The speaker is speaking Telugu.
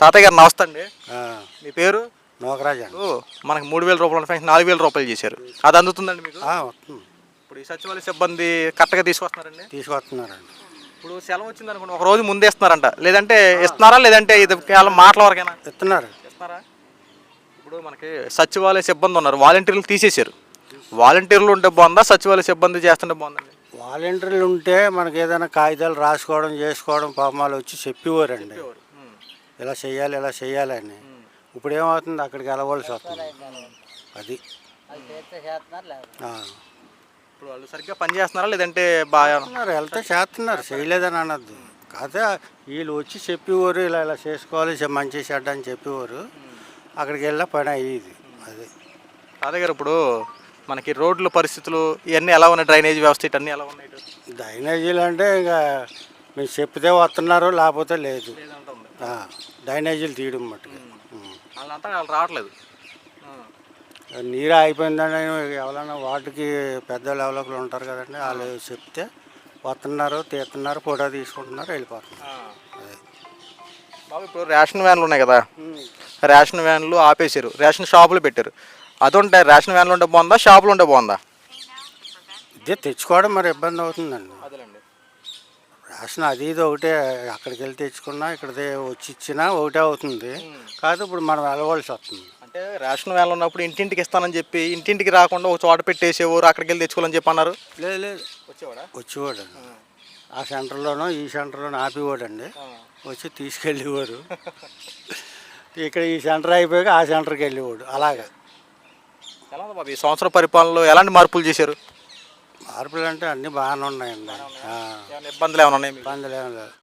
తాతయ్య గారు నమస్తే అండి. మీ పేరు? నోకరాజు అండి. ఓ, మనకి మూడు వేల రూపాయల పెన్షన్ నాలుగు వేల రూపాయలు చేశారు. అది అందుతుందండి మీకు? వస్తుంది. ఇప్పుడు ఈ సచివాలయ సిబ్బంది కరెక్ట్గా తీసుకొస్తున్నారండి? తీసుకొస్తున్నారండి. ఇప్పుడు సెలవు వచ్చింది అనుకోండి ఒక రోజు ముందే ఇస్తున్నారంట లేదంటే ఇస్తున్నారా లేదంటే ఇది కేవలం మాటల వరకేనా? ఇస్తున్నారు. ఇస్తున్నారా? ఇప్పుడు మనకి సచివాలయ సిబ్బంది ఉన్నారు వాలంటీర్లు తీసేశారు. వాలంటీర్లు ఉంటే బాగుందా సచివాలయ సిబ్బంది చేస్తుంటే బాగుందండి? వాలంటీర్లు ఉంటే మనకి ఏదైనా కాగితాలు రాసుకోవడం చేసుకోవడం పామాలు వచ్చి చెప్పేవారండి. ఇలా చేయాలి ఇలా చేయాలని ఇప్పుడు ఏమవుతుంది? అక్కడికి వెళ్ళవలసి వస్తుంది. అది. ఇప్పుడు వాళ్ళు సరిగ్గా పని చేస్తున్నారా? లేదంటే బాగా వెళ్తే చేస్తున్నారు. చేయలేదని అనద్దు. కాకపోతే వీళ్ళు వచ్చి చెప్పేవారు ఇలా ఇలా చేసుకోవాలి మంచి చెడ్డ అని చెప్పేవారు. అక్కడికి వెళ్ళిన పని అయ్యేది. అది. తాతయ్య గారు ఇప్పుడు మనకి రోడ్ల పరిస్థితులు ఇవన్నీ ఎలా ఉన్నాయి? డ్రైనేజ్ వ్యవస్థ ఇవన్నీ ఎలా ఉన్నాయి? ఇటు? డైనేజీలు అంటే ఇంకా మీరు చెప్తే వస్తున్నారు లేకపోతే లేదు. డైనేజీలు తీయడం మట్టుకు. వాళ్ళంతా వాళ్ళు రావట్లేదు. నీరు అయిపోయిందని ఎవరైనా వాటికి పెద్ద లెవెల్కి ఉంటారు కదండి వాళ్ళు చెప్తే వస్తున్నారు తీస్తున్నారు ఫోటో తీసుకుంటున్నారు వెళ్ళిపోతున్నారు. బాబు ఇప్పుడు రేషన్ వ్యాన్లు ఉన్నాయి కదా. రేషన్ వ్యాన్లు ఆపేశారు. రేషన్ షాపులు పెట్టారు. అది ఉంటాయి రేషన్ వ్యాన్లు ఉంటే బాగుందా షాపులు ఉంటే బాగుందా? ఇదే తెచ్చుకోవడం మరి ఇబ్బంది అవుతుందండి. రేషన్ అది ఇది ఒకటే అక్కడికి వెళ్ళి తెచ్చుకున్నా ఇక్కడ వచ్చి ఇచ్చినా ఒకటే అవుతుంది. కాదు ఇప్పుడు మనం వెళ్ళవలసి వస్తుంది. అంటే రేషన్ వ్యాన్లు ఉన్నప్పుడు ఇంటింటికి ఇస్తానని చెప్పి ఇంటింటికి రాకుండా ఒక చోట పెట్టేసేవారు అక్కడికి వెళ్ళి తెచ్చుకోవాలని చెప్పి అన్నారు? లేదు లేదు. వచ్చేవాడా? వచ్చేవాడు ఆ సెంటర్లోనో ఈ సెంటర్లోనో ఆపేవాడండి. వచ్చి తీసుకెళ్ళేవారు ఇక్కడ ఈ సెంటర్ అయిపోయాక ఆ సెంటర్కి వెళ్ళేవాడు. అలాగా. ఎలా బాబు ఈ సంవత్సర పరిపాలనలో ఎలాంటి మార్పులు చేశారు? మార్పులు అంటే అన్నీ బాగానే ఉన్నాయండి. ఆ, ఏమైనా ఇబ్బందులు ఏమైనా ఉన్నాయి మీకు? ఇబ్బందులు ఏం లేదు